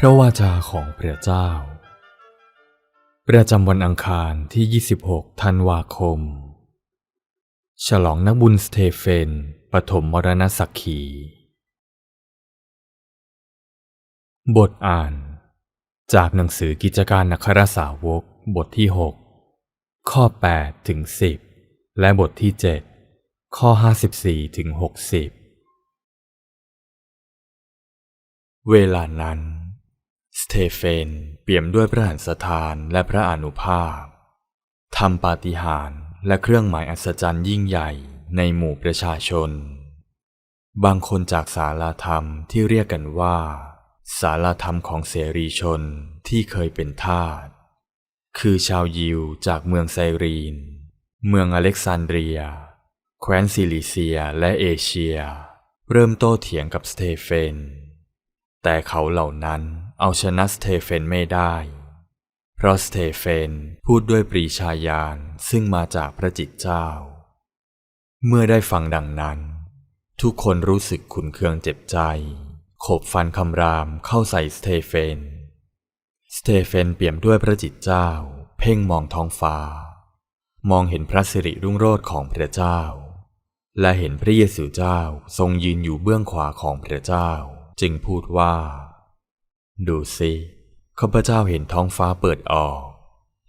พระวาจาของพระเจ้า ประจำวันอังคารที่ 26 ธันวาคม ฉลองนักบุญสเตเฟน ปฐมมรณสักขี บทอ่าน จากหนังสือกิจการนักรสาวกบทที่ 6 ข้อ 8 ถึง 10 และบทที่ 7 ข้อ 54 ถึง 60 เวลานั้น เตเฟนเปี่ยมด้วยพระหันสถานและพระอนุภาพทำปาฏิหาริย์และเครื่องหมายอัศจรรย์ยิ่งใหญ่ในหมู่ประชาชน บางคนจากสาราธรรมที่เรียกกันว่า สาราธรรมของเสรีชนที่เคยเป็นทาสคือชาวยิวจากเมืองไซรีน เมืองอเล็กซานเดรีย แคว้นซิลิเซียและเอเชีย เริ่มโต้เถียงกับสเตเฟน แต่เขาเหล่านั้น เอาชนะสเตเฟนไม่ได้ เพราะสเตเฟนพูดด้วยปรีชาญาณซึ่งมาจากพระจิตเจ้า เมื่อได้ฟังดังนั้น ทุกคนรู้สึกขุนเคืองเจ็บใจ ขบฟันคำรามเข้าใส่สเตเฟน สเตเฟนเปี่ยมด้วยพระจิตเจ้า เพ่งมองท้องฟ้า มองเห็นพระสิริรุ่งโรจน์ของพระเจ้า และเห็นพระเยซูเจ้าทรงยืนอยู่เบื้องขวาของพระเจ้า จึงพูดว่า ดูสิข้าพเจ้าเห็นท้องฟ้าเปิดออก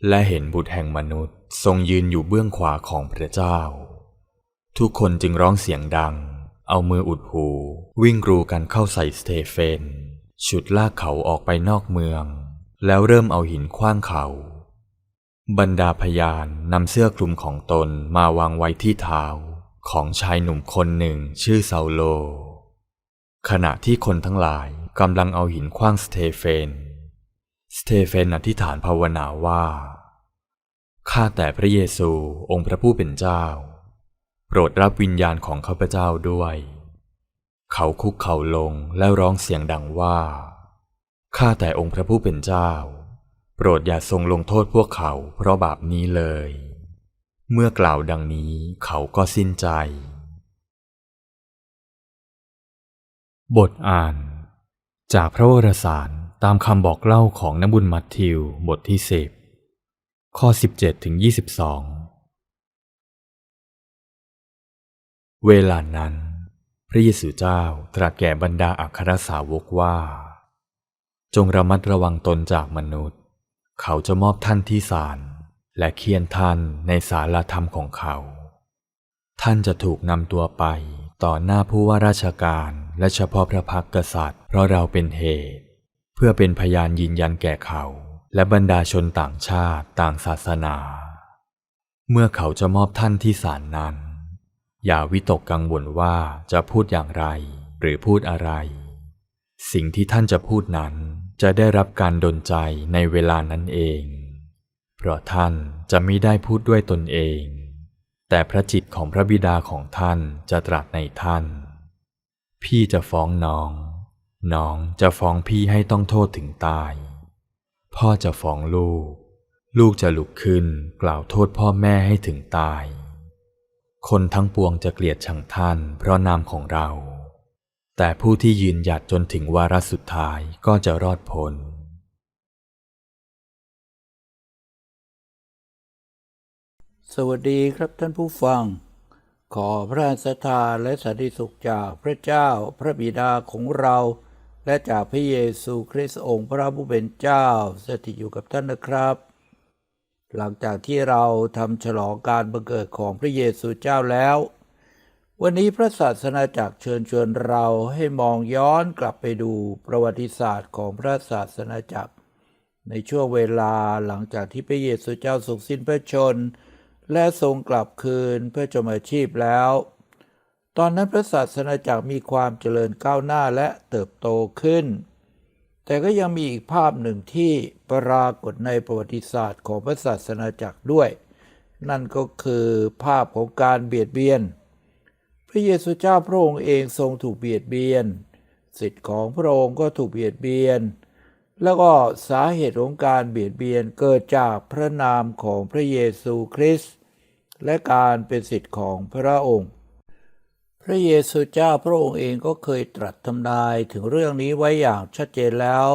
และเห็นบุตรแห่งมนุษย์ทรงยืนอยู่เบื้องขวาของพระเจ้า ทุกคนจึงร้องเสียงดัง เอามืออุดหู วิ่งกรูกันเข้าใส่สเตเฟน ฉุดลากเขาออกไปนอกเมือง แล้วเริ่มเอาหินคว้างเขา บรรดาพยานนำเสื้อคลุมของตนมาวางไว้ที่เท้าของชายหนุ่มคนหนึ่งชื่อเซาโล ขณะที่คนทั้งหลาย กำลังเอาหินคว้างสเตเฟน สเตเฟนอธิษฐานภาวนาว่า ข้าแต่พระเยซูองค์พระผู้เป็นเจ้า โปรดรับวิญญาณของข้าพเจ้าด้วย เขาคุกเข่าลงแล้วร้องเสียงดังว่า ข้าแต่องค์พระผู้เป็นเจ้า โปรดอย่าทรงลงโทษพวกเขาเพราะบาปนี้เลย เมื่อกล่าวดังนี้เขาก็สิ้นใจ บทอ่าน จากพระวรสารตามคำบอกเล่าของนบุญมัทธิวบทที่สิบข้อ 17ถึง22 เวลานั้น พระเยซูเจ้าตรัสแก่บรรดาอัครสาวกว่า จงระมัดระวังตนจากมนุษย์ เขาจะมอบท่านที่ศาลและเคียนท่านในศาลธรรมของเขา ท่านจะถูกนำตัวไปต่อหน้าผู้ว่าราชการ และเฉพาะพระพักกษัตริย์ เพราะเราเป็นเหตุ เพื่อเป็นพยานยืนยันแก่เขา และบรรดาชนต่างชาติต่างศาสนา เมื่อเขาจะมอบท่านที่ศาลนั้น อย่าวิตกกังวลว่าจะพูดอย่างไร หรือพูดอะไร สิ่งที่ท่านจะพูดนั้นจะได้รับการดลใจในเวลานั้นเอง เพราะท่านจะไม่ได้พูดด้วยตนเอง แต่พระจิตของพระบิดาของท่านจะตรัสในท่าน พี่จะฟ้องน้อง น้องจะฟ้องพี่ให้ต้องโทษถึงตาย พ่อจะฟ้องลูก ลูกจะลุกขึ้นกล่าวโทษพ่อแม่ให้ถึงตาย คนทั้งปวงจะเกลียดชังท่านเพราะนามของเรา แต่ผู้ที่ยืนหยัดจนถึงวาระสุดท้ายก็จะรอดพ้นสวัสดีครับท่านผู้ฟัง ขอพระสถานและสันติสุขจากพระเจ้าพระบิดาของเรา และจากพระเยซูคริสต์องค์พระผู้เป็นเจ้าสถิตอยู่กับท่านนะครับ หลังจากที่เราทำฉลองการบังเกิดของพระเยซูเจ้าแล้ว วันนี้พระศาสนาจักรเชิญชวนเราให้มองย้อนกลับไปดูประวัติศาสตร์ของพระศาสนาจักร ในช่วงเวลาหลังจากที่พระเยซูเจ้าทรงสิ้นพระชนม์ และทรงกลับคืนเพื่อจมอาชีพแล้ว ตอนนั้นพระศาสนาจักรมีความเจริญก้าวหน้าและเติบโตขึ้น แต่ก็ยังมีอีกภาพหนึ่งที่ปรากฏในประวัติศาสตร์ของพระศาสนาจักรด้วย นั่นก็คือภาพของการเบียดเบียน พระเยซูเจ้าพระองค์เองทรงถูกเบียดเบียน สิทธิ์ของพระองค์ก็ถูกเบียดเบียนแล้วก็สาเหตุของการเบียดเบียนเกิดจากพระนามของพระเยซูคริสต์ และการเป็นสิทธิ์ของพระองค์ พระเยซูเจ้าพระองค์เองก็เคยตรัสทำนายถึงเรื่องนี้ไว้อย่างชัดเจนแล้ว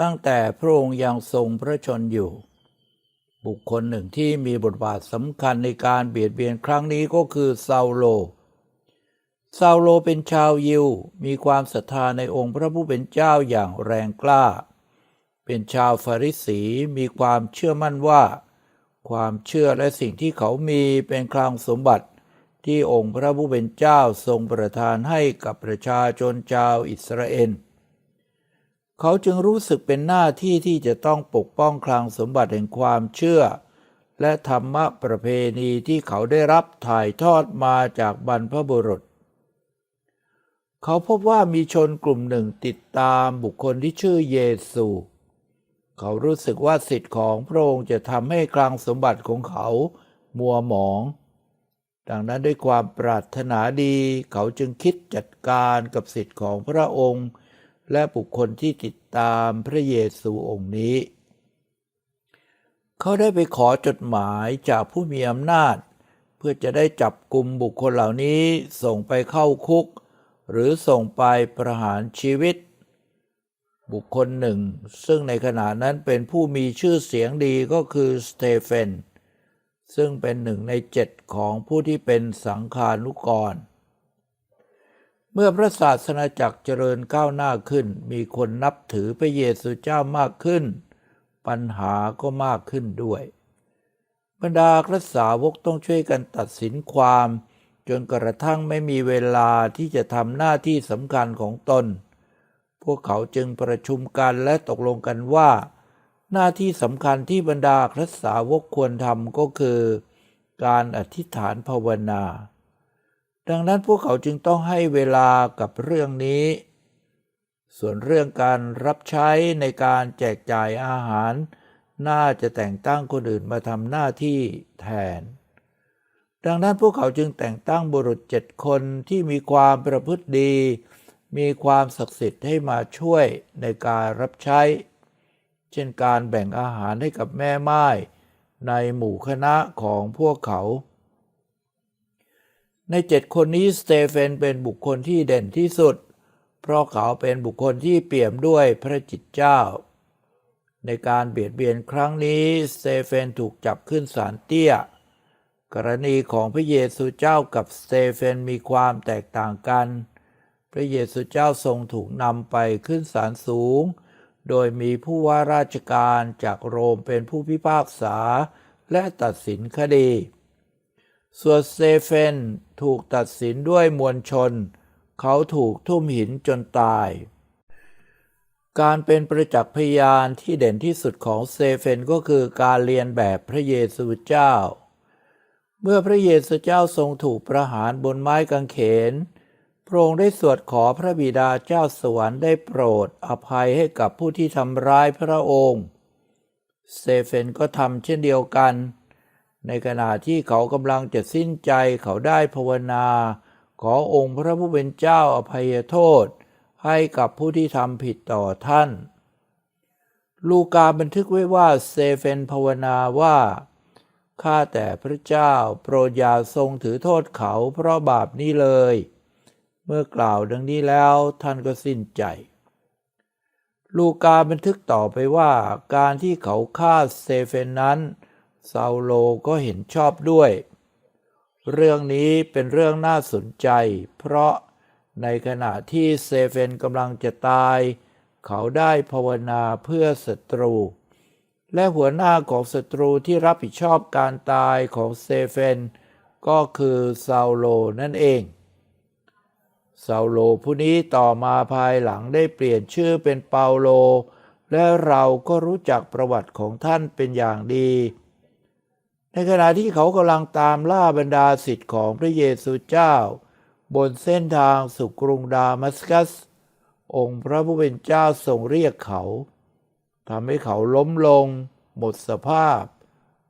ตั้งแต่พระองค์ยังทรงพระชนอยู่ บุคคลหนึ่งที่มีบทบาทสำคัญในการเบียดเบียนครั้งนี้ก็คือซาโลซาโลเป็นชาวยิว มีความศรัทธาในองค์พระผู้เป็นเจ้าอย่างแรงกล้า เป็นชาวฟาริสีมีความเชื่อมั่นว่า ความเชื่อและสิ่งที่เขามีเป็นคลังสมบัติที่องค์พระผู้เป็นเจ้าทรงประทานให้กับประชาชนชาวอิสราเอล เขาจึงรู้สึกเป็นหน้าที่ที่จะต้องปกป้องคลังสมบัติแห่งความเชื่อ และธรรมะประเพณีที่เขาได้รับถ่ายทอดมาจากบรรพบุรุษ เขาพบว่ามีชนกลุ่มหนึ่งติดตามบุคคลที่ชื่อเยซูเขารู้สึกว่าสิทธิ์ของพระองค์จะทำให้คลังสมบัติของเขามัวหมอง ดังนั้นด้วยความปรารถนาดีเขาจึงคิดจัดการกับสิทธิ์ของพระองค์ และบุคคลที่ติดตามพระเยซูองค์นี้ เขาได้ไปขอจดหมายจากผู้มีอำนาจ เพื่อจะได้จับกลุ่มบุคคลเหล่านี้ส่งไปเข้าคุก หรือส่งไปประหารชีวิต บุคคลหนึ่ง ซึ่งในขณะนั้นเป็นผู้มีชื่อเสียงดีก็คือสเตเฟนซึ่งเป็นหนึ่งในเจ็ดของผู้ที่เป็นสังฆานุกร เมื่อพระศาสนาจักรเจริญก้าวหน้าขึ้น มีคนนับถือพระเยซูเจ้ามากขึ้น ปัญหาก็มากขึ้นด้วย บรรดากระสาวกต้องช่วยกันตัดสินความ จนกระทั่งไม่มีเวลาที่จะทำหน้าที่สำคัญของตน พวกเขาจึงประชุมกันและตกลงกันว่า หน้าที่สำคัญที่บรรดาคริสตสาวกควรทำก็คือ การอธิษฐานภาวนา ดังนั้นพวกเขาจึงต้องให้เวลากับเรื่องนี้ ส่วนเรื่องการรับใช้ในการแจกจ่ายอาหาร น่าจะแต่งตั้งคนอื่นมาทำหน้าที่แทนดังนั้นพวกเขาจึงแต่งตั้งบุรุษเจ็ดคนที่มีความประพฤติดี มีความศักดิ์สิทธิ์ให้มาช่วยในการรับใช้ เช่นการแบ่งอาหารให้กับแม่ไม้ในหมู่คณะของพวกเขา ในเจ็ดคนนี้สเตเฟนเป็นบุคคลที่เด่นที่สุด เพราะเขาเป็นบุคคลที่เปี่ยมด้วยพระจิตเจ้า ในการเบียดเบียนครั้งนี้สเตเฟนถูกจับขึ้นศาลเตี้ย กรณีของพระเยซูเจ้ากับสเตเฟนมีความแตกต่างกัน พระเยซูเจ้าทรงถูกนำไปขึ้นศาลสูง โดยมีผู้ว่าราชการจากโรมเป็นผู้พิพากษา และตัดสินคดี ส่วนเตเฟนถูกตัดสินด้วยมวลชน เขาถูกทุ่มหินจนตาย การเป็นประจักษ์พยานที่เด่นที่สุดของเตเฟนก็คือการเรียนแบบพระเยซูเจ้า เมื่อพระเยซูเจ้าทรงถูกประหารบนไม้กางเขน พระองค์ได้สวดขอพระบิดาเจ้าสวรรค์ได้โปรดอภัยให้กับผู้ที่ทำร้ายพระองค์เตเฟนก็ทำเช่นเดียวกัน ในขณะที่เขากำลังจะสิ้นใจเขาได้ภาวนา ขอองค์พระผู้เป็นเจ้าอภัยโทษ ให้กับผู้ที่ทำผิดต่อท่าน ลูกาบันทึกไว้ว่าเตเฟนภาวนาว่า ข้าแต่พระเจ้าโปรดอย่าทรงถือโทษเขาเพราะบาปนี้เลย มื่อกล่าวดังนี้แล้วท่านก็สิ้นใจ ลูกาบันทึกต่อไปว่าการที่เขาฆ่าเตเฟนนั้นซาโลก็เห็นชอบด้วย เรื่องนี้เป็นเรื่องน่าสนใจ เพราะในขณะที่เตเฟนกำลังจะตาย เขาได้ภาวนาเพื่อศัตรู และหัวหน้าของศัตรูที่รับผิดชอบการตายของเตเฟนก็คือซาโลนั่นเอง ซาโลผู้นี้ต่อมาภายหลังได้เปลี่ยนชื่อเป็นเปาโล และเราก็รู้จักประวัติของท่านเป็นอย่างดี ในขณะที่เขากำลังตามล่าบรรดาสิทธิ์ของพระเยซูเจ้า บนเส้นทางสู่กรุงดามัสกัส องค์พระผู้เป็นเจ้าทรงเรียกเขาทำให้เขาล้มลง หมดสภาพ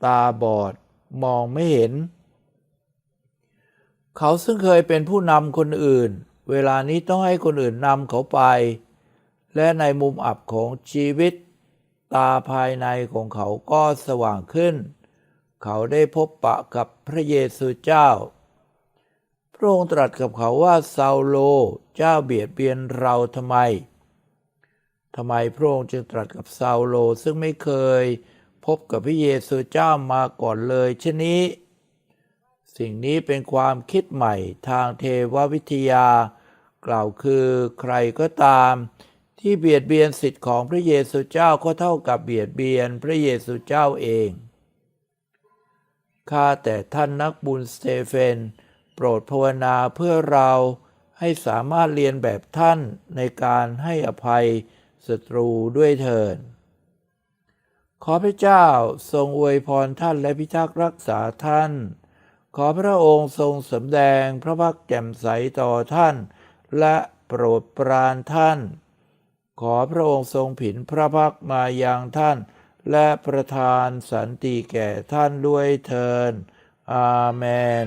ตาบอด มองไม่เห็น เขาซึ่งเคยเป็นผู้นำคนอื่น เวลานี้ต้องให้คนอื่นนำเขาไป และในมุมอับของชีวิต ตาภายในของเขาก็สว่างขึ้น เขาได้พบปะกับพระเยซูเจ้า พระองค์ตรัสกับเขาว่าซาโลเจ้าเบียดเบียนเราทำไมทำไมพระองค์จึงตรัสกับซาโลซึ่งไม่เคยพบกับพระเยซูเจ้ามาก่อนเลยเช่นนี้ สิ่งนี้เป็นความคิดใหม่ทางเทววิทยา กล่าวคือใครก็ตาม ที่เบียดเบียนสิทธิ์ของพระเยซูเจ้าก็เท่ากับเบียดเบียนพระเยซูเจ้าเอง ข้าแต่ท่านนักบุญสเตเฟน โปรดภาวนาเพื่อเราให้สามารถเรียนแบบท่านในการให้อภัยศัตรูด้วยเถิดขอพระเจ้าทรงอวยพรท่านและพิทักษ์รักษาท่าน ขอพระองค์ทรงสำแดงพระพักตร์แจ่มใสต่อท่าน และโปรดปรานท่าน ขอพระองค์ทรงผินพระพักมายังท่าน และประทานสันติแก่ท่านด้วยเทินอาเมน